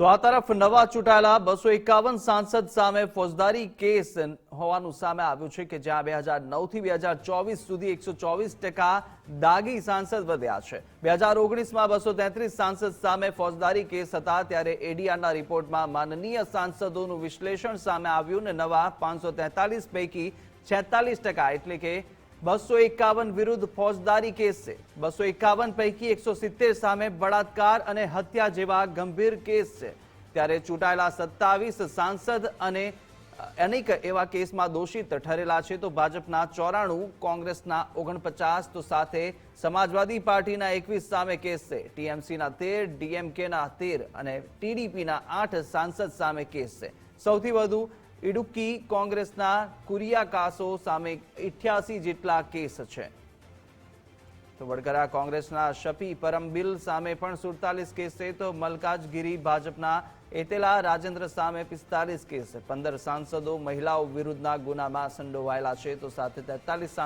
તો આ તરફ નવા ચૂંટાયેલા બસો એકાવન સાંસદ સામે ફોજદારી કેસ હોવાનું સામે આવ્યું છે કે જ્યાં બે હજાર નવથી બે હજાર ચોવીસ સુધી એકસો ચોવીસ ટકા દાગી સાંસદ વધ્યા છે. બે હજાર ઓગણીસમાં બસો તેત્રીસ સાંસદ સામે ફોજદારી કેસ હતા ત્યારે એડીઆરના રિપોર્ટમાં માનનીય સાંસદોનું વિશ્લેષણ સામે આવ્યું ને નવા પાંચસો પૈકી છેતાલીસ ટકા એટલે કે બસો એકાવન વિરુદ્ધ ફોજદારી કેસ. છે બસો એકાવન પૈકી એકસો સિત્તેર સામે બળાત્કાર અને હત્યા જેવા ગંભીર કેસ છે. ત્યારે ચૂંટાયેલા સત્તાવીસ સાંસદ અને અનેક એવા કેસમાં દોષિત ઠરેલા છે. તો ભાજપના ચોરાણું, કોંગ્રેસના ઓગણપચાસ, તો સાથે સમાજવાદી પાર્ટીના એકવીસ સામે કેસ છે. ટીએમસીના તેર, ડીએમકેના તેર અને ટીડીપીના આઠ સાંસદ સામે કેસ છે. સૌથી વધુ ઇડુક્કી કોંગ્રેસના કુરિયા કાસો સામે ઇઠ્યાસી જેટલા કેસ છે. તો વડગરા કોંગ્રેસના શફી પરમબિલ સામે પણ સુડતાલીસ કેસ છે. તો મલકાજગીરી ભાજપના એતેલા રાજેન્દ્ર સામે પિસ્તાલીસ કેસ પંદર સાંસદો મહિલાઓ વિરુદ્ધના ગુનામાં સંડોવાયેલા છે. તો સાથે તેતાલીસ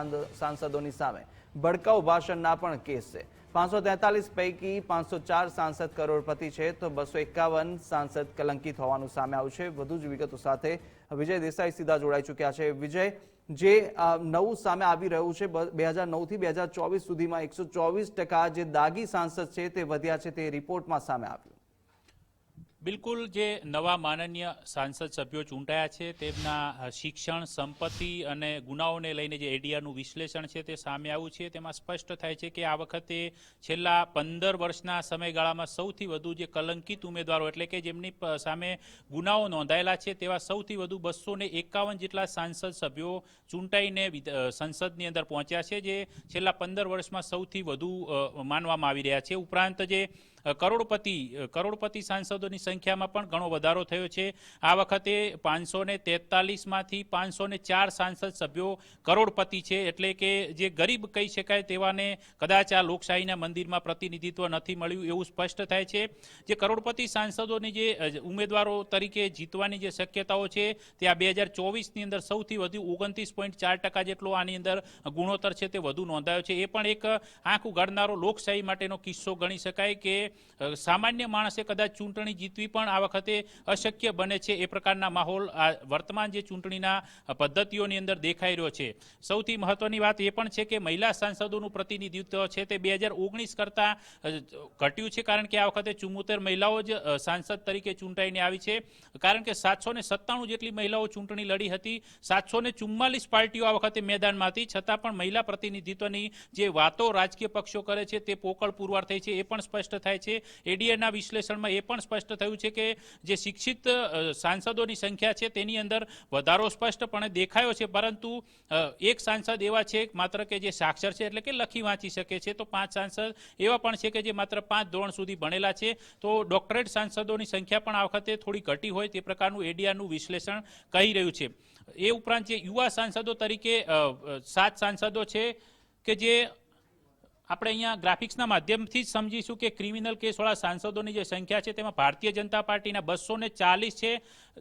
સાંસદોની સામે ભડકાઉ ભાષણના પણ કેસ છે. પાંચસો તેતાલીસ પૈકી પાંચસો ચાર સાંસદ કરોડપતિ છે, તો બસો એકાવન સાંસદ કલંકિત હોવાનું સામે આવ્યું છે. વધુ જ વિગતો સાથે વિજય દેસાઈ સીધા જોડાઈ ચૂક્યા છે. વિજય, જે નવું સામે આવી રહ્યું છે, બે હજાર નવથી બે હજાર ચોવીસ સુધીમાં એકસો ચોવીસ ટકા જે દાગી સાંસદ છે તે વધ્યા છે તે રિપોર્ટમાં સામે આવ્યું. બિલકુલ જે નવા માનનીય સાંસદ સભ્યો ચૂંટાયા છે, તેમના શિક્ષણ, સંપત્તિ અને ગુનાઓને લઈને જે એડીઆરનું વિશ્લેષણ છે તે સામે આવ્યું છે. તેમાં સ્પષ્ટ થાય છે કે આ વખતે છેલ્લા પંદર વર્ષના સમયગાળામાં સૌથી વધુ જે કલંકિત ઉમેદવારો એટલે કે જેમની સામે ગુનાઓ નોંધાયેલા છે, તેવા સૌથી વધુ બસો એકાવન જેટલા સાંસદ સભ્યો ચૂંટાઈને સંસદની અંદર પહોંચ્યા છે, જે છેલ્લા પંદર વર્ષમાં સૌથી વધુ માનવામાં આવી રહ્યા છે. ઉપરાંત જે કરોડપતિ કરોડપતિ સાંસદોની સંખ્યામાં પણ ઘણો વધારો થયો છે. આ વખતે પાંચસો ને તેતાલીસમાંથી પાંચસો ને ચાર સાંસદ સભ્યો કરોડપતિ છે. એટલે કે જે ગરીબ કહી શકાય તેવાને કદાચ આ લોકશાહીના મંદિરમાં પ્રતિનિધિત્વ નથી મળ્યું એવું સ્પષ્ટ થાય છે. જે કરોડપતિ સાંસદોની જે ઉમેદવારો તરીકે જીતવાની જે શક્યતાઓ છે તે આ બે હજાર ચોવીસની અંદર સૌથી વધુ ઓગણત્રીસ પોઈન્ટ ચાર ટકા જેટલો આની અંદર ગુણોત્તર છે તે વધુ નોંધાયો છે. એ પણ એક આંખ ઉગાડનારો લોકશાહી માટેનો કિસ્સો ગણી શકાય કે સામાન્ય માણસે કદાચ ચૂંટણી જીતવી પણ આ વખતે અશક્ય બને છે એ પ્રકારના માહોલ આ વર્તમાન જે ચૂંટણીના પદ્ધતિઓની અંદર દેખાઈ રહ્યો છે. સૌથી મહત્વની વાત એ પણ છે કે મહિલા સાંસદોનું પ્રતિનિધિત્વ છે તે બે હજાર ઓગણીસ કરતાં ઘટ્યું છે કારણ કે આ વખતે ચુમ્મોતેર મહિલાઓ જ સાંસદ તરીકે ચૂંટાઈને આવી છે. કારણ કે સાતસો ને સત્તાણું જેટલી મહિલાઓ ચૂંટણી લડી હતી, સાતસો ને ચુમ્માલીસ પાર્ટીઓ આ વખતે મેદાનમાં હતી છતાં પણ મહિલા પ્રતિનિધિત્વની જે વાતો રાજકીય પક્ષો કરે છે તે પોકળ પુરવાર થઈ છે, એ પણ સ્પષ્ટ થાય છે. એડીએના વિશ્લેષણમાં એ પણ સ્પષ્ટ થયું છે કે જે શિક્ષિત સાંસદોની સંખ્યા છે તેની અંદર વધારો સ્પષ્ટપણે દેખાયો છે. પરંતુ એક સાંસદ એવા છે માત્ર કે જે સાક્ષર છે એટલે કે લખી વાંચી શકે છે. તો પાંચ સાંસદ એવા પણ છે કે જે માત્ર પાંચ ધોરણ સુધી ભણેલા છે. તો ડોક્ટરેટ સાંસદોની સંખ્યા પણ આ વખતે થોડી ઘટી હોય તે પ્રકારનું એડીઆરનું વિશ્લેષણ કહી રહ્યું છે. એ ઉપરાંત જે યુવા સાંસદો તરીકે સાત સાંસદો છે કે જે આપણે અહીંયા ગ્રાફિક્સના માધ્યમથી જ સમજીશું કે ક્રિમિનલ કેસવાળા સાંસદોની જે સંખ્યા છે, તેમાં ભારતીય જનતા પાર્ટીના બસો ચાલીસ છે.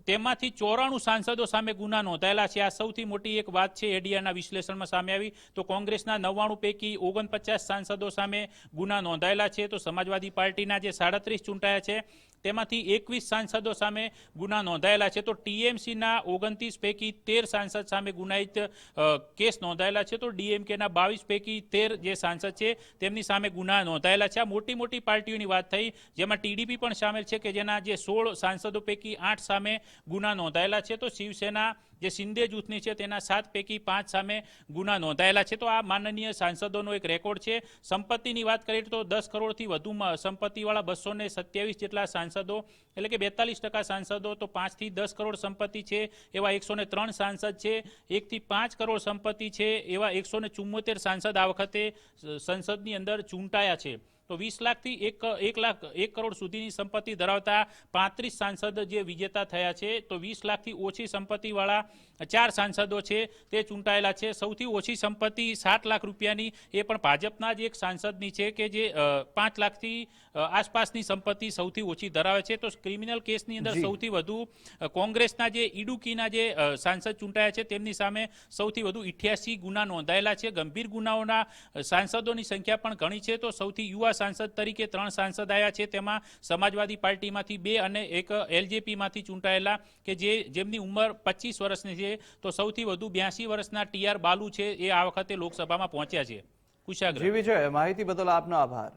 તેમાંથી ચોરાણું સાંસદો સામે ગુના નોંધાયેલા છે. આ સૌથી મોટી એક વાત છે, એડીઆરના વિશ્લેષણમાં સામે આવી. તો કોંગ્રેસના નવ્વાણું પૈકી ઓગણપચાસ સાંસદો સામે ગુના નોંધાયેલા છે. તો સમાજવાદી પાર્ટીના જે સાડત્રીસ ચૂંટાયા છે, તેમાંથી એકવીસ સાંસદો સામે ગુના નોંધાયેલા છે. તો ટીએમસીના ઓગણત્રીસ પૈકી તેર સાંસદ સામે ગુનાહિત કેસ નોંધાયેલા છે. તો ડીએમકેના બાવીસ પૈકી તેર જે સાંસદ છે તેમની સામે ગુના નોંધાયેલા છે. આ મોટી મોટી પાર્ટીઓની વાત થઈ, જેમાં ટીડીપી પણ સામેલ છે કે જેના જે સોળ સાંસદો પૈકી આઠ સામે ગુના નોંધાયેલા છે. તો શિવસેના જે શિંદે જૂથની છે તેના સાત પૈકી પાંચ સામે ગુના નોંધાયેલા છે. તો આ માનનીય સાંસદોનો એક રેકોર્ડ છે. સંપત્તિની વાત કરીએ તો દસ કરોડથી વધુ સંપત્તિવાળા બસો ને સત્યાવીસ જેટલા સાંસદો, એટલે કે બેતાલીસ ટકા સાંસદો, તો પાંચથી દસ કરોડ સંપત્તિ છે, એવા એકસો ને ત્રણ સાંસદ છે. એકથી પાંચ કરોડ સંપત્તિ છે, એવા એકસો ને સાંસદ આ વખતે સંસદની અંદર ચૂંટાયા છે. તો વીસ લાખથી એક એક લાખ એક કરોડ સુધીની સંપત્તિ ધરાવતા પાંત્રીસ સાંસદ જે વિજેતા થયા છે તો વીસ લાખથી ઓછી સંપત્તિવાળા ચાર સાંસદો છે તે ચૂંટાયેલા છે. સૌથી ઓછી સંપત્તિ સાત લાખ રૂપિયાની એ પણ ભાજપના જ એક સાંસદની છે કે જે પાંચ લાખથી આસપાસની સંપત્તિ સૌથી ઓછી ધરાવે છે. તો ક્રિમિનલ કેસની અંદર સૌથી વધુ કોંગ્રેસના જે ઇડુકીના જે સાંસદ ચૂંટાયા છે તેમની સામે સૌથી વધુ ઇઠ્યાસી ગુના નોંધાયેલા છે. ગંભીર ગુનાઓના સાંસદોની સંખ્યા પણ ઘણી છે. તો સૌથી યુવા લોકસભા સાંસદ તરીકે ત્રણ સાંસદ આવ્યા છે. તેમાં સમાજવાદી પાર્ટીમાંથી બે અને એક એલજેપીમાંથી ચૂંટાયેલા કે જે જેમની ઉંમર પચીસ વર્ષની છે, તો સૌથી વધુ બ્યાસી વર્ષના ટીઆર બાલુ છે એ આ વખતે લોકસભામાં પહોંચ્યા છે. કુશાગ્ર. જી વિજય, માહિતી બદલ આપનો આભાર.